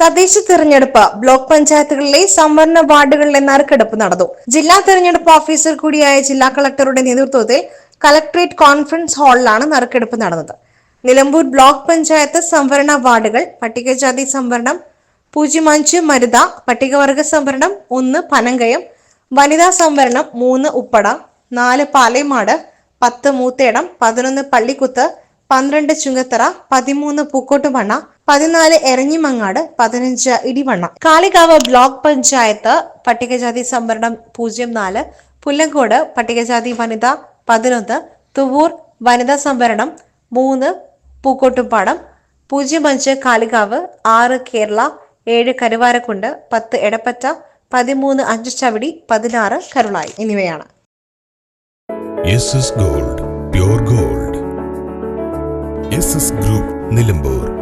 തദ്ദേശ തിരഞ്ഞെടുപ്പ് ബ്ലോക്ക് പഞ്ചായത്തുകളിലെ സംവരണ വാർഡുകളിലെ നറുക്കെടുപ്പ് നടന്നു. ജില്ലാ തിരഞ്ഞെടുപ്പ് ഓഫീസർ കൂടിയായ ജില്ലാ കളക്ടറുടെ നേതൃത്വത്തിൽ കളക്ടറേറ്റ് കോൺഫറൻസ് ഹാളിലാണ് നറുക്കെടുപ്പ് നടന്നത്. നിലമ്പൂർ ബ്ലോക്ക് പഞ്ചായത്ത് സംവരണ വാർഡുകൾ പട്ടികജാതി സംവരണം പൂജ്യം അഞ്ച് മരുത പട്ടികവർഗ സംവരണം ഒന്ന് പനങ്കയം വനിതാ സംവരണം മൂന്ന് ഉപ്പട നാല് പാലയമാട് പത്ത് മൂത്തേടം പതിനൊന്ന് പള്ളിക്കുത്ത് പന്ത്രണ്ട് ചുങ്കത്തറ പതിമൂന്ന് പൂക്കോട്ടുമണ്ണ പതിനാല് എരഞ്ഞിമങ്ങാട് പതിനഞ്ച് ഇടിവണ്ണ. കാളികാവ് ബ്ലോക്ക് പഞ്ചായത്ത് പട്ടികജാതി സംവരണം പൂജ്യം നാല് പുല്ലങ്കോട് പട്ടികജാതി വനിത പതിനൊന്ന് തുവൂർ വനിതാ സംവരണം മൂന്ന് പൂക്കോട്ടുംപാടം പൂജ്യം അഞ്ച് കാളികാവ് ആറ് കേരള ഏഴ് കരുവാരക്കുണ്ട് പത്ത് എടപ്പറ്റ പതിമൂന്ന് അഞ്ച് ചവിടി പതിനാറ് കരുളായി. എന്നിവയാണ് gold pure gold. Group Nilambur.